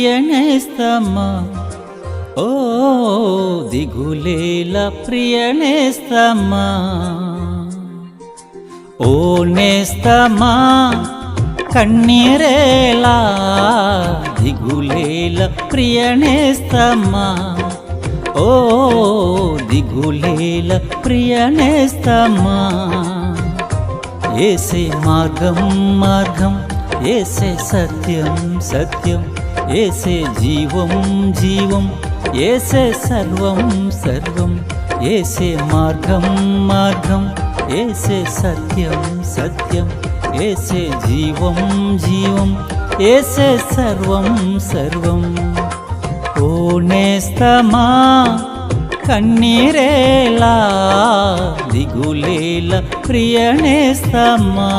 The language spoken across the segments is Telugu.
ప్రియనేస్తమ్మా. ఓ దిగులేల ప్రియనేస్తమ్మా. ఓ నేస్తమ్మా కన్నీరేలా దిగులేల ప్రియణేస్తమ్మా ఓ దిగులేల ప్రియణేస్తమ్మా ఏసే మార్గం మార్గం ఏసే సత్యం సత్యం. ఏసే జీవం జీవం ఏసే సర్వం సర్వం ఏసే మార్గం మార్గం ఏసే సత్యం సత్యం ఏసే జీవం జీవం ఏసే సర్వం సర్వం. ఓ నేస్తమా కన్నీరేలా దిగులేల ప్రియనేస్తమా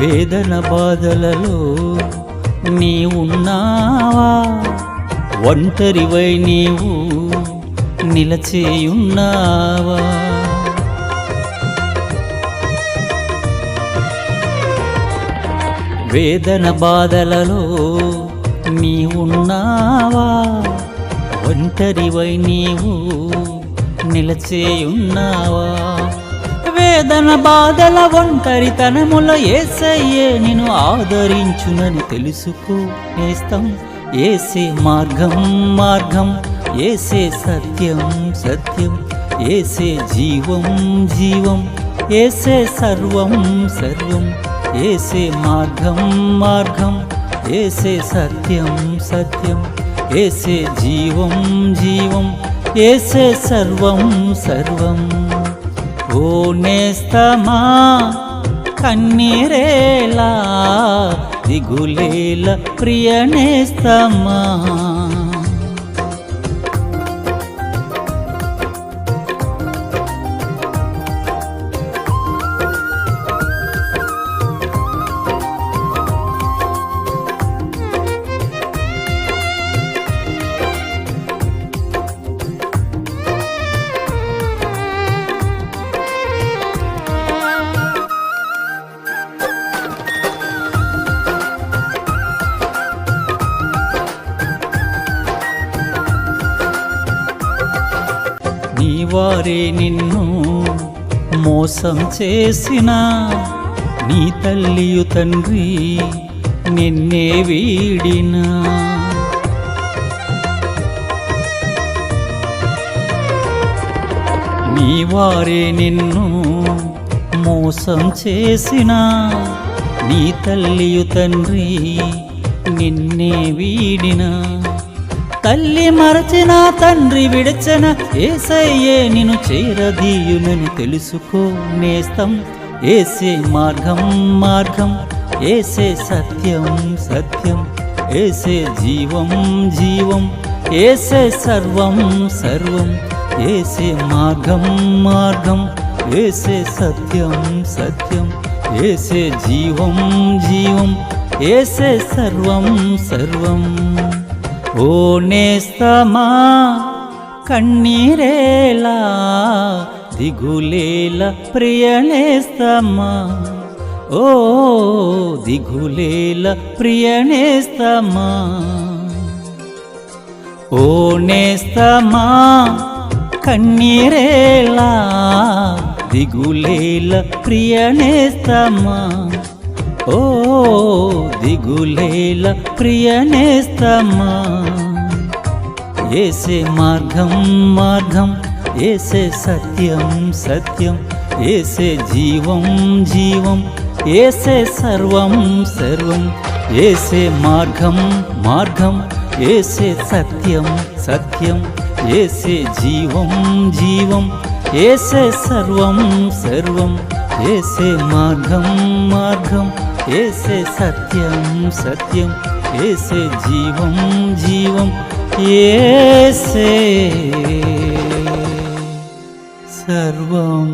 వేదన బాధలలో నీ ఉన్నావా? ఒంటరివై నీవు నిలచేయున్నావా? వేదన బాధలలో నీ ఉన్నావా? ఒంటరివై నీవు నిలచేయున్నావా? వేదన బాధల ఒంటరితనముల ఏసయ్యే నిన్ను ఆదరించునని తెలుసుకో. నేస్తం ఏసే మార్గం మార్గం ఏసే సత్యం సత్యం ఏసే జీవం జీవం ఏసే సర్వం సర్వం ఏసే మార్గం మార్గం ఏసే సత్యం సత్యం ఏసే జీవం జీవం ఏసే సర్వం సర్వం. ఓ నేస్తమా కన్నీరేలా దిగులేల ప్రియనేస్తమా నీ వారే నిన్ను మోసం చేసిన నీ తల్లియు తండ్రి నిన్నే వీడినా. నీ వారే నిన్ను మోసం చేసిన నీ తల్లియు తండ్రి నిన్నే వీడినా. తల్లి మరచిన తండ్రి విడచన ఏసయ్యే నిన్ను చేరదీయునని తెలుసుకో నేస్తం. ఏసే మార్గం మార్గం ఏసే సత్యం సత్యం. ఏసే జీవం జీవం ఏసే సర్వం సర్వం. ఏసే మార్గం మార్గం ఏసే సత్యం సత్యం. ఏసే జీవం జీవం ఏసే సర్వం సర్వం. ఓ నేస్తమా కన్నీరేలా దిగులేల ప్రియనేస్తమా. ఓ దిగులేల ప్రియనేస్తమా. ఓ నేస్తమా కన్నీరేలా దిగులేల ప్రియనేస్తమా. ఓ దిగులేల ప్రియనేస్తమ్మా. ఏసే మార్గం మార్గం ఏసే సత్యం సత్యం ఏసే జీవం జీవం ఏసే సర్వం సర్వం ఏసే మార్గం మార్గం ఏసే సత్యం సత్యం ఏసే జీవం జీవం ఏసే సర్వం సర్వం ఏసే మార్గం మార్గం ఏసే సత్యం సత్యం ఏసే జీవం జీవం ఏసే సర్వం.